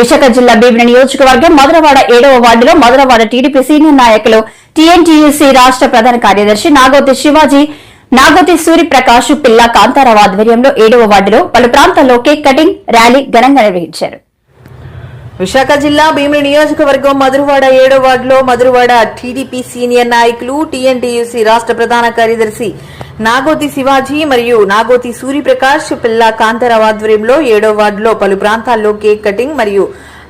విశాఖ జిల్లా భీమిని నియోజకవర్గం మధురవాడ ఏడవ వార్డులో మధురవాడ టీడీపీ సీనియర్ నాయకులు టీఎన్టీయూసీ రాష్ట్ర ప్రధాన కార్యదర్శి నాగోతి శివాజీ నాగోతి సూర్యప్రకాష్ పిల్ల కాంతారావు ఆధ్వర్యంలో ఏడవ వార్డులో పలు ప్రాంతాల్లో కేక్ కటింగ్ ర్యాలీ ఘనంగా నిర్వహించారు. విశాఖ జిల్లా భీమిలి నియోజకవర్గం మధురవాడ ఏడో వార్డులో మధురవాడ టీడీపీ సీనియర్ నాయకులు టీఎన్టీయూసీ రాష్ట్ర ప్రధాన కార్యదర్శి నాగోతి శివాజీ మరియు నాగోతి సూర్యప్రకాష్ పిల్ల కాంతారావు ఆధ్వర్యంలో ఏడో వార్డులో పలు ప్రాంతాల్లో కేక్ కటింగ్ మరియు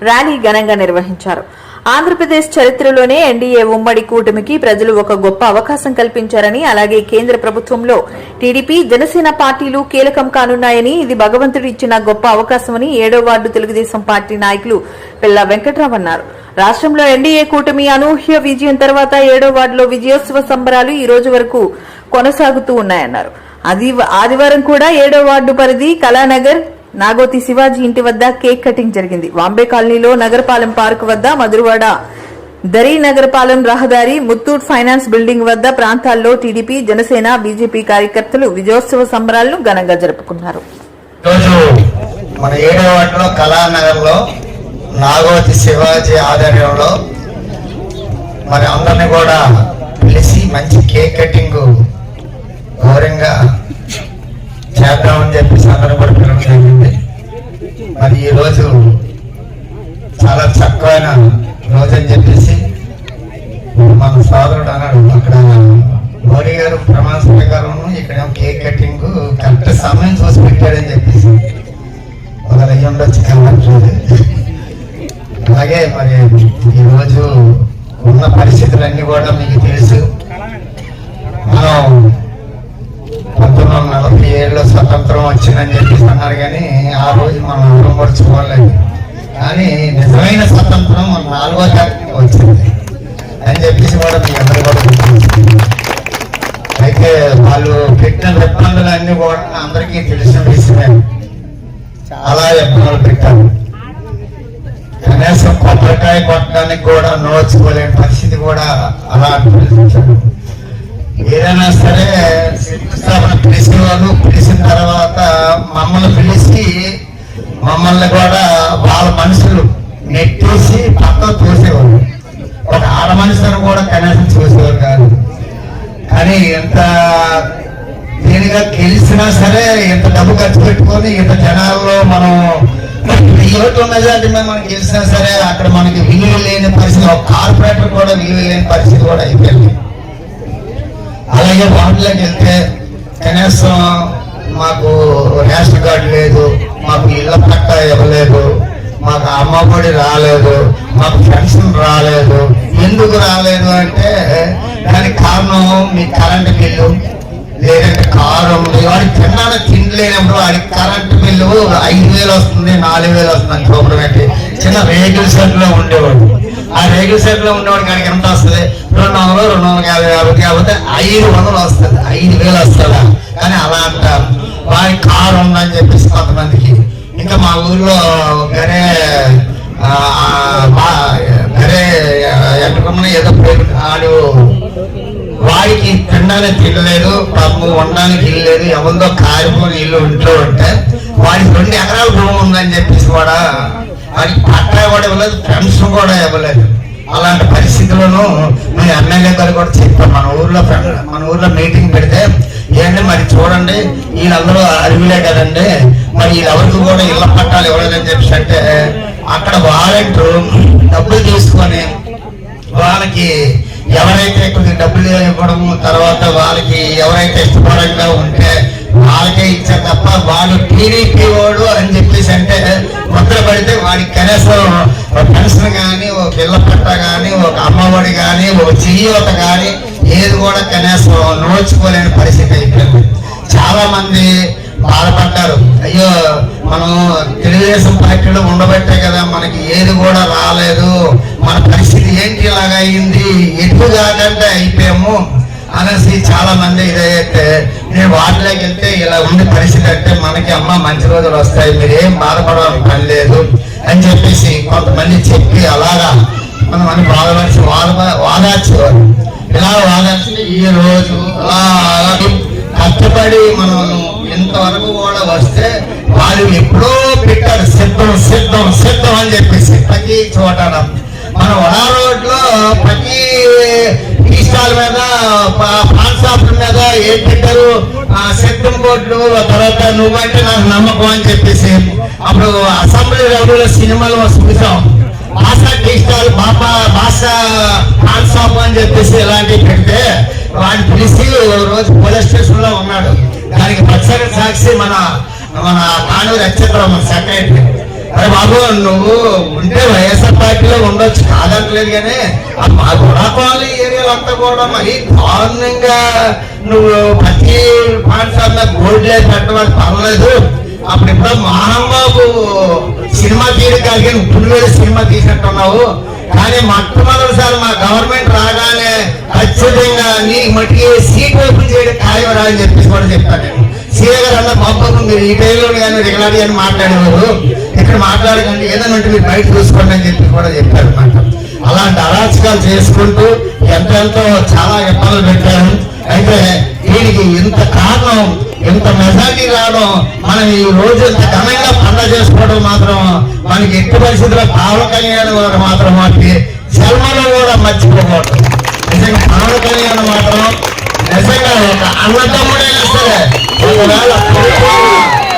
ర్యాలీ ఘనంగా నిర్వహించారు. ఆంధ్రప్రదేశ్ చరిత్రలోనే ఎన్డీఏ ఉమ్మడి కూటమికి ప్రజలు ఒక గొప్ప అవకాశం కల్పించారని అలాగే కేంద్ర ప్రభుత్వంలో టీడీపీ జనసేన పార్టీలు కీలకం కానున్నాయని ఇది భగవంతుడు ఇచ్చిన గొప్ప అవకాశమని ఏడో వార్డు తెలుగుదేశం పార్టీ నాయకులు పిల్ల వెంకట్రావు అన్నారు. రాష్ట్రంలో ఎన్డీఏ కూటమి అనూహ్య విజయం తర్వాత ఏడో వార్డులో విజయోత్సవ సంబరాలు ఈ రోజు వరకు కొనసాగుతూ ఉన్నాయన్నారు. అది ఆదివారం కూడా ఏడో వార్డు పరిధి కళానగర్ నాగోతి శివాజీ ఇంటి వద్ద కేక్ కటింగ్ జరిగింది. వాంబే కాలనీలో నగరపాలెం పార్క్ వద్ద మధురవాడ దరీ నగరపాలెం రహదారి ముత్తూట్ ఫైనాన్స్ బిల్డింగ్ వద్ద ప్రాంతాల్లో టీడీపీ జనసేన బీజేపీ కార్యకర్తలు విజయోత్సవ సంబరాలను ఘనంగా జరుపుకున్నారు. మన ఏడో వాటిలో కళానగర్లో నాగోతి శివాజీ ఆధ్వర్యంలో మరి అందరిని కూడా పిలిచి మంచి కేక్ కటింగ్ ఘోరంగా చేద్దామని చెప్పేసి అందరూ కూడా పిలవడం జరిగింది మరి ఈరోజు చాలా చక్కమైన రోజు అని చెప్పేసి మన సోదరుడు అన్నాడు అక్కడ మోడీ గారు ప్రమాణ స్వీకారం ఇక్కడ కేక్ కటింగ్ కరెక్ట్ సమయం చూసి పెట్టాడని చెప్పేసి ఒక అయ్యి ఉండొచ్చు అలాగే మరి ఈరోజు ఉన్న పరిస్థితులన్నీ కూడా మీకు తెలుసు. మనం పంతొమ్మిది వందల నలభై ఏడులో స్వతంత్రం వచ్చిందని చెప్పేసి అన్నారు కానీ ఆ రోజు మనం ఎవరు కూడా కానీ నిజమైన స్వతంత్రం మన నాలుగో తారీఖు వచ్చింది అని చెప్పేసి కూడా మీ అందరూ కూడా అయితే వాళ్ళు పెట్టిన ఇబ్బందులు అన్నీ కూడా అందరికీ తెలిసిన విషయమే. చాలా ఇబ్బందులు పెట్టారు. కనీసం కొబ్బరికాయ కొట్టడానికి కూడా నోచుకోలేని పరిస్థితి కూడా అలా పిలిచారు ఏదైనా సరే శంకుస్థాపన పిలిచేవాళ్ళు పిలిచిన తర్వాత మమ్మల్ని పిలిచి మమ్మల్ని కూడా వాళ్ళ మనుషులు నెట్టేసి పక్కన చూసేవాళ్ళు ఒక ఆడ మనుషులను కూడా కనీసం చూసేవారు కాదు. కానీ ఎంత దీనిగా గెలిచినా సరే ఇంత డబ్బు ఖర్చు పెట్టుకొని ఇంత జనాల్లో మనం ఓటు మెజార్టీ మీద మనం గెలిచినా సరే అక్కడ మనకి విలువ లేని పరిస్థితి ఒక కార్పొరేటర్ కూడా విలువ లేని పరిస్థితి కూడా అయిపోయింది. అలాగే వాటిలోకి వెళ్తే కనీసం మాకు రేషన్ కార్డు లేదు మాకు ఇళ్ళ పట్ట ఇవ్వలేదు మాకు అమ్మఒడి రాలేదు మాకు పెన్షన్ రాలేదు. ఎందుకు రాలేదు అంటే దానికి కారణం మీ కరెంటు బిల్లు లేదంటే కారు వాడికి తిన్నాను తినలేనప్పుడు వాడికి కరెంటు బిల్లు ఐదు వేలు వస్తుంది నాలుగు వేలు వస్తుంది చూపడం చిన్న రేగుల సెట్ ఉండేవాడు. ఆ రేగుల సెట్లో ఉండేవాడికి ఎంత వస్తుంది? రెండు వందలు రెండు వందల యాభై యాభై కాకపోతే ఐదు వందలు వస్తుంది. ఐదు వేలు వస్తుందా? కానీ అలా అంటారు. వారి కారు ఉందని చెప్పేసి కొంతమందికి. ఇంకా మా ఊర్లో గరే గరే ఎట్టుకున్న ఏదో పేరు ఆడు వాడికి తినడానికి తినలేదు పాపం ఉండడానికి ఇల్లు లేదు ఎవరిదో కారిపోయిన ఇల్లు ఉంటూ ఉంటే వాడికి రెండు ఎకరాల భూమి ఉందని చెప్పేసి కూడా అది పట్టా కూడా ఇవ్వలేదు ఫ్రెండ్స్ కూడా ఇవ్వలేదు. అలాంటి పరిస్థితులను మీ ఎమ్మెల్యే గారు కూడా చెప్పాం మన ఊర్లో ఫ్రెండ్ మన ఊర్లో మీటింగ్ పెడితే ఏంటి మరి చూడండి వీళ్ళందరూ అరువులే కదండి. మరి వీళ్ళెవరికి కూడా ఇళ్ళ పట్టాలు ఇవ్వలేదని చెప్పేసి అంటే అక్కడ వాలంటీర్ డబ్బులు తీసుకొని వాళ్ళకి ఎవరైతే కొద్దిగా డబ్బులు ఇవ్వడం తర్వాత వాళ్ళకి ఎవరైతే ఇష్టపరంగా ఉంటే వాళ్ళకే ఇచ్చారు తప్ప వాడు టీడీపీ వాడు అని చెప్పేసి అంటే ముద్ర పడితే వాడికి కనీసం ఒక పెన్షన్ కానీ ఒక ఇళ్ళ పట్ట కానీ ఒక అమ్మఒడి కానీ ఒక చెయ్యోత కానీ ఏది కూడా కనీసం నోచుకోలేని పరిస్థితి అయిపోయింది. చాలా మంది బాధపడ్డారు. అయ్యో మనం తెలుగుదేశం పార్టీలో ఉండబట్టే కదా మనకి ఏది కూడా రాలేదు. మన పరిస్థితి ఏంటి ఇలాగ అయింది? ఎటు కాదంటే అయిపోయాము. అనేసి చాలా మంది ఇదైతే నేను వాటిలోకి వెళ్తే ఇలా ఉండే పరిస్థితి అంటే మనకి అమ్మ మంచి రోజులు వస్తాయి మీరు ఏం బాధపడడానికి పని లేదు అని చెప్పేసి కొంతమంది చెప్పి అలాగా కొంతమంది బాధపడిచి వాద వాదార్చేవారు ఇలా వాదార్చి ఈ రోజు అలా కష్టపడి మనం ఇంతవరకు కూడా వస్తే వాళ్ళు ఎప్పుడో పెట్టారు సిద్ధం సిద్ధం సిద్ధం అని చెప్పేసి ప్రతి చోట మన వడా రోడ్లో ప్రతి స్టాల్ మీద పా- పాన్ షాపుల మీద ఏం పెట్టారు? ఆ, సిద్ధం కోట్లు తర్వాత నువ్వంటే నాకు నమ్మకం అని చెప్పేసి. అప్పుడు అసెంబ్లీ రౌడీలో సినిమాలు చూసాం. భాష టీ స్టాల్ బాబా భాష పాన్ షాప్ అని చెప్పేసి ఇలాంటివి పెడితే వాడిని పిలిచి రోజు పోలీస్ స్టేషన్లో ఉన్నాడు. దానికి పచ్చని సాక్షి మన మన కానూరు నక్షత్రం మన సెక్రటరీ. అరే బాబు నువ్వు ఉంటే వైఎస్ఆర్ పార్టీలో ఉండొచ్చు కాదనట్లేదు కానీ మా గుడాపాలి ఏరియాలో అంతా కూడా మరి దారుణంగా నువ్వు ప్రతి పాఠశాల గోల్డ్ లేదు పెట్టడం పర్లేదు అప్పుడు ఇప్పుడు మహాబాబు సినిమా తీయడం కాదు కానీ ఇప్పుడు సినిమా తీసినట్టున్నావు. కానీ మొట్టమొదటిసారి మా గవర్నమెంట్ రాగానే ఖచ్చితంగా నీకు మట్టి సీట్ ఓపెన్ చేయడం ఖాయం రా అని చెప్పేసి కూడా చెప్తాను నేను సీఏ గారు అన్న బాబు మీరు ఈ టైంలో కానీ రెగ్యులర్ అని మాట్లాడేవారు. ఇక్కడ మాట్లాడకండి. ఏదైనా ఉంటే మీరు బయట చూసుకోండి అని చెప్పి కూడా చెప్పారు అనమాట అలాంటి అరాచకాలు చేసుకుంటూ ఎంతెంతో చాలా ఇబ్బందులు పెట్టారు. అయితే దీనికి ఇంత కారణం ఇంత మెజారిటీ రావడం మనం ఈ రోజు ఘనంగా పండగ చేసుకోవడం మాత్రం మనకి ఎట్టి పరిస్థితుల్లో పవన్ కళ్యాణ్ గారు మాత్రం వాటికి జన్మలో కూడా మర్చిపోకూడదు. నిజంగా పవన్ కళ్యాణ్ మాత్రం నిజంగా ఒక అన్నదమ్ముడైనా సరే ఒకవేళ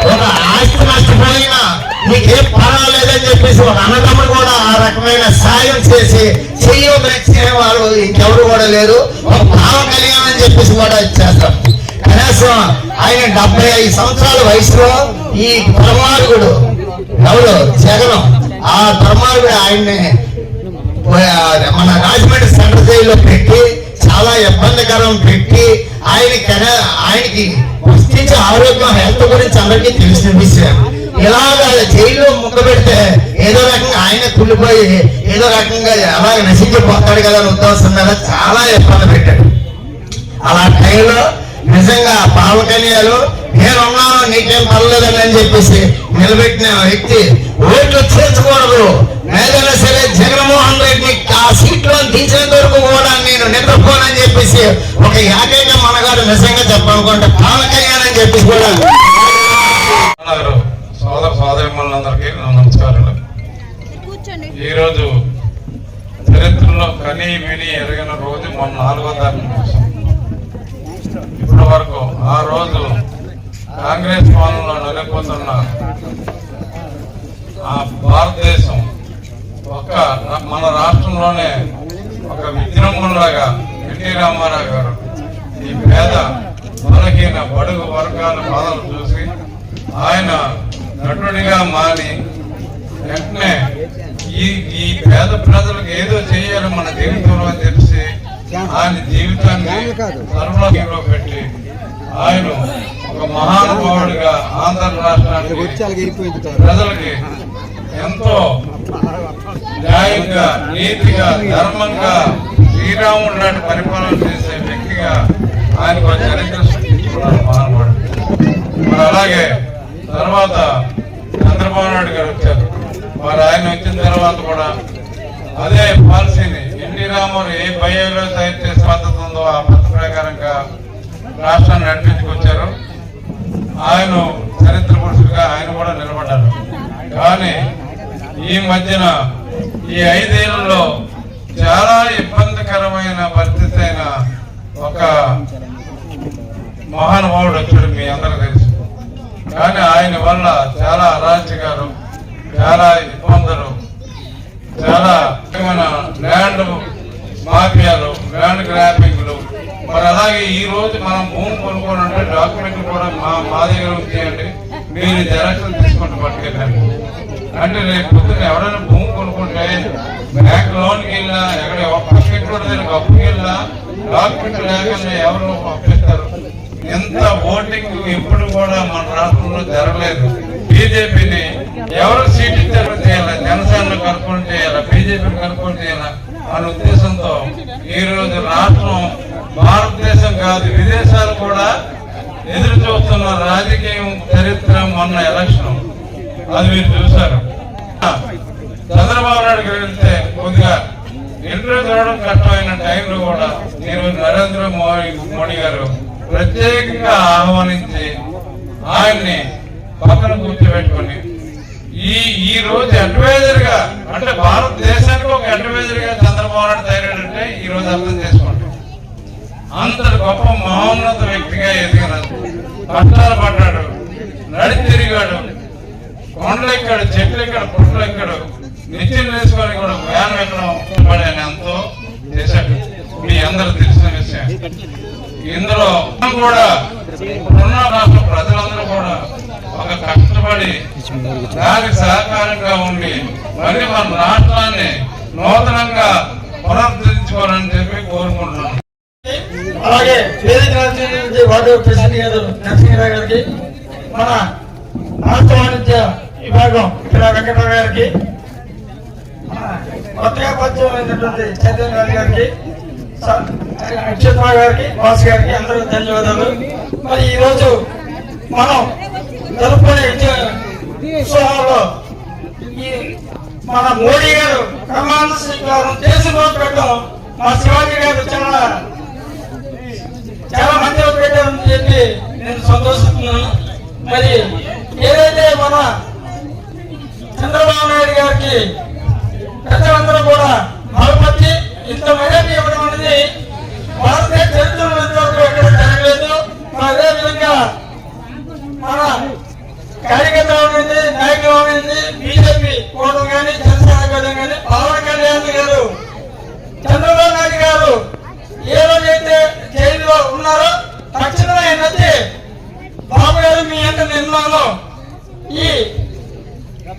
ఒక ఆస్తి నష్టపోయినా నీకేం పర్వాలేదని చెప్పేసి ఒక అన్నదమ్ముడు కూడా ఆ రకమైన సాయం చేసి చెయ్యొచ్చే వాళ్ళు ఇంకెవరు కూడా లేరు. ఒక భావ కళ్యాణ్ అని చెప్పేసి కూడా చేస్తారు కనీసం ఆయన డెబ్బై ఐదు సంవత్సరాల వయసులో ఈ ధర్మార్గుడు ఎవరు? జగనం. ఆ ధర్మార్గుడు ఆయన్ని మన రాజమండ్రి సెంటర్ జైల్లో పెట్టి చాలా ఇబ్బందికరం పెట్టి ఆయన కన- ఆయనకి పుష్టించే ఆరోగ్యం హెల్త్ గురించి అందరికీ తెలిసిన విషయం ఇలాగ జైల్లో ముక్క పెడితే ఏదో రకంగా ఆయన కుళ్ళిపోయి ఏదో రకంగా అలాగ నశించిపోతాడు కదా అని ఉద్దేశం మీద చాలా ఇబ్బంది పెట్టాడు. అలా టైంలో నిజంగా పవన్ కళ్యాణ్ నేనున్నాను నీకేం పర్లేదని అని చెప్పేసి నిలబెట్టిన వ్యక్తి ఓట్లు చేర్చకూడదు ఏదైనా సరే జగన్మోహన్ రెడ్డి ఆ సీట్లో దించేంత వరకు కూడా నేను నిద్రపోనని చెప్పేసి ఒక ఏకైక మనగాడు నిజంగా చెప్పాలనుకుంటే పవన్ కళ్యాణ్ అని చెప్పేసి కూడా సోదర సోదరిమణులందరికీ నా నమస్కారాలు. ఈరోజు చరిత్రలో కని విని ఎరగిన రోజు మొన్న నాలుగో తారీఖు. ఇప్పటి వరకు ఆ రోజు కాంగ్రెస్ పాలనలో నెలకొతున్న ఆ భారతదేశం ఒక మన రాష్ట్రంలోనే ఒక విజృంభణలాగా ఎన్టీ రామారావు గారు ఈ పేద బలహీన బడుగు వర్గాల బాధలు చూసి ఆయన నటుడిగా మారి వెంటనే ఈ ఈ పేద ప్రజలకు ఏదో చేయాలి మన జీవితంలో అని తెలిసి ఆయన జీవితాన్ని సర్వలో పెట్టి ఆయన ఒక మహానుభావుడిగా ఆంధ్ర రాష్ట్రానికి ప్రజలకి ఎంతో న్యాయంగా నీతిగా ధర్మంగా శ్రీరాముడు లాంటి పరిపాలన చేసే వ్యక్తిగా ఆయనకు చరిత్ర సృష్టించుకున్నాడు మహానుభావుడు. మరి అలాగే తర్వాత చంద్రబాబు నాయుడు గారు వచ్చారు. మరి ఆయన వచ్చిన తర్వాత కూడా అదే పాలసీని ఎన్టీ రామారావు ఏ బయోలో తయారు చేసే పద్ధతి ఉందో ఆ పద్ధతి ప్రకారంగా రాష్ట్రాన్ని నడిపించుకొచ్చారు. ఆయన చరిత్ర పురుషుడిగా ఆయన కూడా నిలబడ్డారు. కానీ ఈ మధ్యన ఈ ఐదేళ్ళలో చాలా ఇబ్బందికరమైన పరిస్థితి అయిన ఒక మహానుభావుడు వచ్చాడు మీ అందరూ తెలుసు. కానీ ఆయన వల్ల చాలా అరాచకాలు చాలా ఇబ్బందులు చాలా ముఖ్యమైన ల్యాండ్ మాఫియాలు ల్యాండ్ గ్రాపింగ్లు మరి అలాగే ఈ రోజు మనం భూమి కొనుక్కోవాలంటే డాక్యుమెంట్లు కూడా మా మా దగ్గర ఉంచేయండి మీరు జెరాక్స్లు తీసుకుంటూ పట్టుకెళ్ళండి అంటే రేపు పొద్దున్న ఎవరైనా భూమి కొనుక్కుంటే బ్యాంక్ లోన్కి వెళ్ళినా ఎక్కడ పక్కకి కూడా దానికి అప్పుకి వెళ్ళినా డాక్యుమెంట్ లేకుండా ఎవరు పంపిస్తారు. ఎంత ఓటింగ్ ఎప్పుడు కూడా మన రాష్ట్రంలో జరగలేదు. బీజేపీని ఎవరు సీట్ ఇచ్చారు? జనసేనను కనుక్కొని చేయాలి బీజేపీని కనుక్కొని చేయాలి అనే ఉద్దేశంతో ఈ రోజు రాష్ట్రం భారతదేశం కాదు విదేశాలు కూడా ఎదురు చూస్తున్న రాజకీయం చరిత్ర మొన్న ఎలక్షన్. అది మీరు చూశారు. చంద్రబాబు నాయుడు గారు వెళ్తే కొద్దిగా ఇంటర్వ్యూ చూడడం కష్టమైన టైంలో కూడా ఈరోజు నరేంద్ర మోడీ మోడీ గారు ప్రత్యేకంగా ఆహ్వానించి ఆయన్ని పక్కన కూర్చోబెట్టుకుని ఈ ఈ రోజు అడ్వైజర్గా అంటే భారతదేశానికి ఒక అడ్వైజర్గా చంద్రబాబు నాయుడు తయారంటే ఈ రోజు అర్థం చేసుకోండి. అంత గొప్ప మహోన్నత వ్యక్తిగా ఎదిగిన కష్టాలు పడ్డాడు. నడి తిరిగాడు. కొండలు ఎక్కాడు చెట్లు ఎక్కడ పుట్టలు ఎక్కాడు. నిత్యం వేసుకొని కూడా వ్యాన్ ఎక్కడం పడే ఎంతో చేశాడు. మీ అందరూ తెలిసిన విషయం. ఇందులో కూడా ఉన్న రాష్ట్ర ప్రజలందరూ కూడా ఒక కష్టపడి దానికి సహకారంగా ఉండి మరి మన రాష్ట్రాన్ని నూతనంగా పునరుద్ధరించుకోవాలని చెప్పి కోరుకుంటున్నాను. అలాగే వేదిక నరసింహరావు గారికి మన రాష్ట్ర వాణిజ్య విభాగం పిల్ల వెంకటరావు గారికి కొత్తగా పరిచయం అయినటువంటి చైతన్య రాజు గారికి స- అక్షత్రావు గారికి బాస్ గారికి అందరూ ధన్యవాదాలు. మరి ఈ రోజు మనం జరుపుకునే విజయ మన మోడీ గారు ప్రమాణ చేసి దేశం పెట్టడం మా శివాజీ గారు చాలా చాలా మంది పెట్టారని చెప్పి నేను సంతోషిస్తున్నాను మరి ఏదైతే మన చంద్రబాబు నాయుడు గారికి ప్రజలందరూ కూడా బలపరిచి ఇంత మెజార్టీ ఇవ్వడం అనేది భారతీయ చరిత్రలో ఇంతవరకు ఎక్కడ జరగలేదు అదే విధంగా మన కార్యకర్తలు అనేది నాయకులు అనేది బీజేపీ కూటమి కానీ జనసేన కూటమి కానీ పవన్ కళ్యాణ్ గారు చంద్రబాబు నాయుడు గారు ఏ రోజైతే జైల్లో ఉన్నారో తక్షణమే ఆయన వచ్చి బాబు గారు మీ అంత నిర్మాణంలో ఈ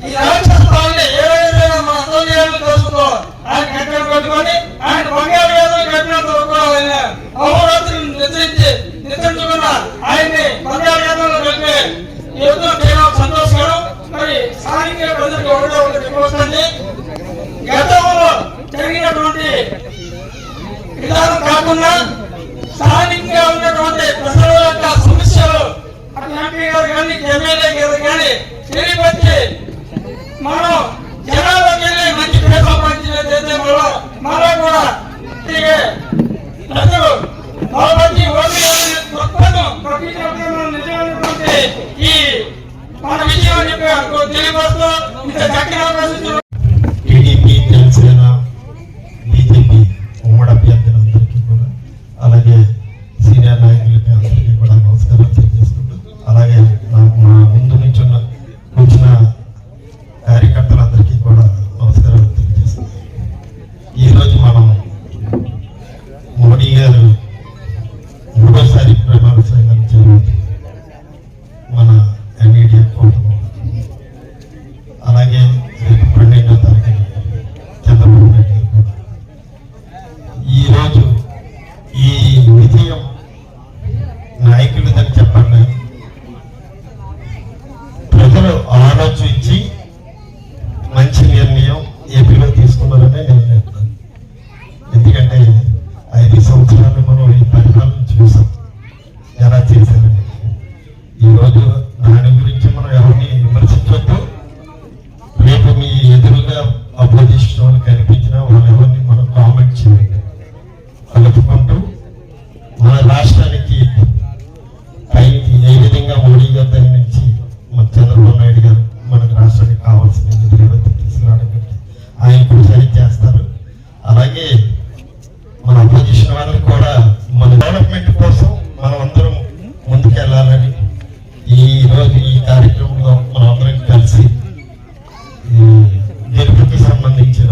ఈ రాక్షసాన్ని ఏ రోజైతే మన అసోసియేషన్ దోషంలో ఆయన కట్టిన పెట్టుకొని ఆయన బంగారు వేదం కట్టినంత వరకు ఆయన అహోరాత్రులు నిద్రించి నిద్రించుకున్న ఆయన్ని బంగారు వేదంలో కలిపి యుద్ధం చేయడం సంతోషకరం మరి స్థానిక ప్రజలకు ఒకటో ఒకటి చెప్పవచ్చండి గతంలో జరిగినటువంటి విధానం కాకుండా స్థానికంగా ఉన్నటువంటి ప్రజల యొక్క సమస్యలు అటు ఎంపీ గారు కానీ ఎమ్మెల్యే గారు కానీ తెలియపరిచి మనం జనాల్లోకి వెళ్ళి మంచి పేరు సంపాదించినట్లయితే మళ్ళా మళ్ళా కూడా తిరిగి ప్రజలు బాగుపడి ఓట్లు వేయాలని దృక్పథం ప్రతి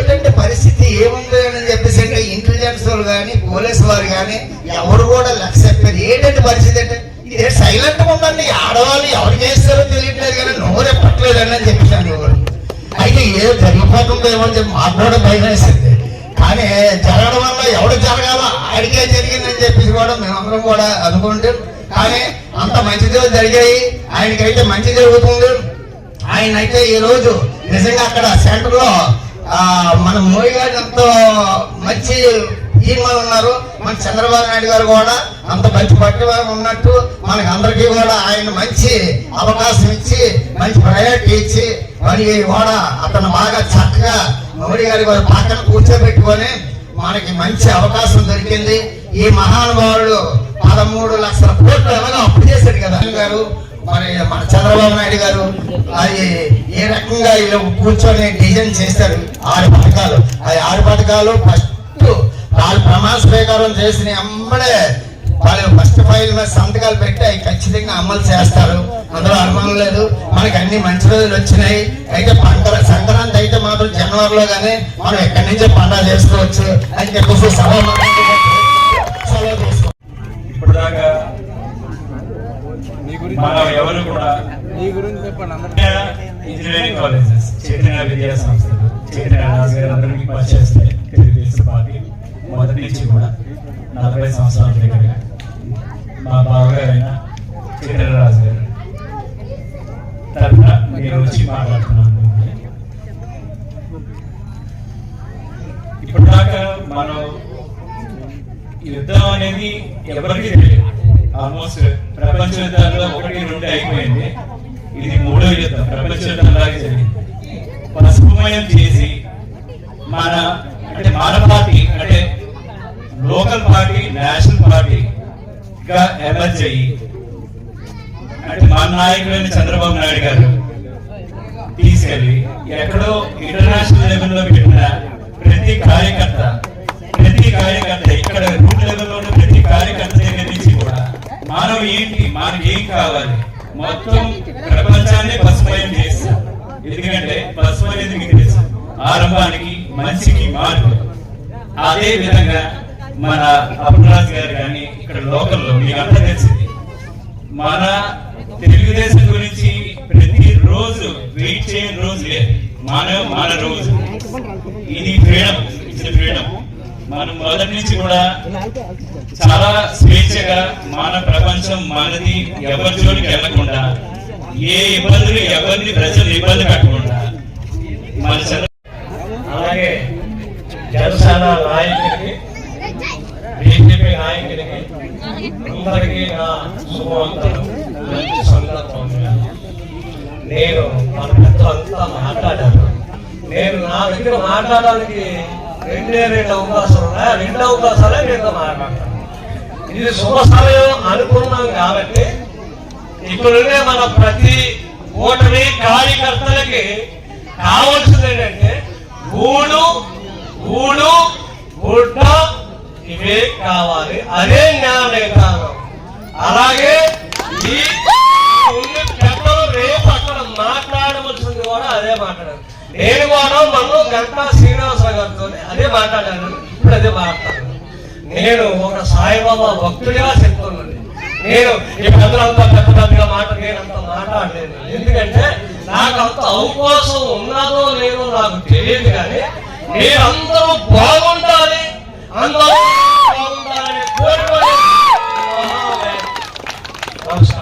ఏంటంటే పరిస్థితి ఏముంది అని చెప్పేసి అంటే ఇంటెలిజెన్స్ వాళ్ళు కానీ పోలీసు వారు కానీ ఎవరు కూడా లక్ష్య చెప్పారు ఏంటంటే పరిస్థితి అంటే ఇది సైలెంట్ ఉందండి. ఆడవాళ్ళు ఎవరు చేస్తారో తెలియట్లేదు కానీ నోరు ఎప్పట్లేదండి అని చెప్పాను అయితే ఏదో జరిగిపోతుందేమో అని చెప్పి మాకు కూడా భయం వేసింది. కానీ జరగడం వల్ల ఎవడు జరగాలో ఆడికే జరిగిందని చెప్పేసి కూడా మేమందరం కూడా అనుకుంటాం. కానీ అంత మంచిదే జరిగాయి. ఆయనకైతే మంచి జరుగుతుంది. ఆయన అయితే ఈ రోజు నిజంగా అక్కడ సెంటర్లో మన మోడీ గారు ఎంతో మంచి ఈయన ఉన్నారు. మన చంద్రబాబు నాయుడు గారు కూడా అంత మంచి పట్టి ఉన్నట్టు మనకి అందరికీ కూడా ఆయన మంచి అవకాశం ఇచ్చి మంచి ప్రయారిటీ ఇచ్చి మరి కూడా అతను బాగా చక్కగా మోడీ గారి వారి పక్కన కూర్చోబెట్టుకొని మనకి మంచి అవకాశం దొరికింది. ఈ మహానుభావుడు పదమూడు లక్షల కోట్లు ఎలాగో అప్పు చేశాడు కదా గారు. మరి మన చంద్రబాబు నాయుడు గారు అది ఏ రకంగా వీళ్ళు కూర్చొని డిజైన్ చేశారు? ఆరు పథకాలు. అది ఆరు పథకాలు ఫస్ట్ వాళ్ళు ప్రమాణ స్వీకారం చేసిన అమ్మడే వాళ్ళు ఫస్ట్ ఫైల్ మీద సంతకాలు పెట్టి అవి ఖచ్చితంగా అమలు చేస్తారు. అందులో అనుమానం లేదు. మనకి అన్ని మంచి రోజులు వచ్చినాయి. అయితే పంట సంక్రాంతి అయితే మాత్రం జనవరిలో కానీ మనం ఎక్కడి నుంచే పండుగ చేసుకోవచ్చు అని చెప్పేసి సభ మనం ఎవరు కూడా ఇంజనీరింగ్ కాలేజెస్ చైతన్య విద్యా సంస్థలు చైతన్య రాజు గారు అందరికీ తెలుగుదేశం పార్టీ మొదటి నుంచి కూడా నలభై సంవత్సరాల దగ్గర మా బావగారైన చైతన్య రాజు గారు తరఫున నేను వచ్చి మాట్లాడుతున్నాను. ఇప్పటిదాకా మనం యుద్ధం అనేది ఎవరికి తెలియదు. ఆల్మోస్ట్ ప్రపంచ యుద్ధాల్లో ఒకటి రెండు అయిపోయింది. ఇది మూడో యుద్ధం ప్రపంచ యుద్ధం లాగే జరిగింది. పసుపుమయం చేసి మన అంటే మన పార్టీ అంటే లోకల్ పార్టీ నేషనల్ పార్టీగా ఎమర్జ్ అయ్యి అంటే మన నాయకుడైన చంద్రబాబు నాయుడు గారు తీసుకెళ్ళి ఎక్కడో ఇంటర్నేషనల్ లెవెల్లో పెట్టిన ప్రతి కార్యకర్త ప్రతి కార్యకర్త ఇక్కడ రూట్ లెవెల్లో ప్రతి కార్యకర్త మానవ ఏంటి? మనకి ఏం కావాలి? మొత్తం ప్రపంచాన్ని పసుపయం చేస్తాం. ఎందుకంటే పసుపు అనేది మీకు తెలుసు. ఆరంభానికి మనిషికి మార్పు. అదే విధంగా మన అప్పలరాజు గారు కానీ ఇక్కడ లోకల్లో మీకు అంతా తెలిసింది. మన తెలుగుదేశం గురించి ప్రతి రోజు వెయిట్ చేయని రోజు లేదు మన మన రోజు. ఇది ఫ్రీడమ్. ఇది ఫ్రీడమ్. మనం మొదటి నుంచి కూడా చాలా స్వేచ్ఛగా మన ప్రపంచం మనది ఎవరి జోలికి వెళ్ళకుండా ఏ ఇబ్బందులు ఎవరిని ప్రజలు ఇబ్బంది పెట్టకుండా మన అలాగే జనసేన నాయకుడికి బీజేపీ నాయకుడికి అందరికీ నా శుభవంతులు మంచి సందర్భం నేను మన పెద్దలంతా మాట్లాడాను నేను నా దగ్గర మాట్లాడడానికి రెండే రెండు అవకాశం రెండు అవకాశాలే నేను మాట్లాడతాను ఇది శుభ సమయం అనుకున్నాం కాబట్టి ఇప్పుడునే మన ప్రతి ఓటమి కార్యకర్తలకి కావాల్సింది ఏంటంటే గూడు గూడు గుడ్డ ఇవే కావాలి. అదే జ్ఞాన నిర్ధారణం అలాగే ఈ ఉన్న రేపు అక్కడ మాట్లాడవలసింది కూడా అదే మాట్లాడారు. నేను కూడా మనం గంటా శ్రీనివాసరావు గారితో అదే మాట్లాడాను. ఇప్పుడు అదే మాట్లాడాను నేను ఒక సాయిబాబా భక్తుడిగా చెప్తున్నాను. నేను ఈ పెద్దలంతా పెద్ద పెద్దగా మాట నేను అంత మాట్లాడలేదు ఎందుకంటే నాకు అంత అవకాశం ఉన్నదో లేదో నాకు తెలియదు కానీ మీరందరూ బాగుండాలి. అందరూ బాగుండాలని కోరుకోవాలి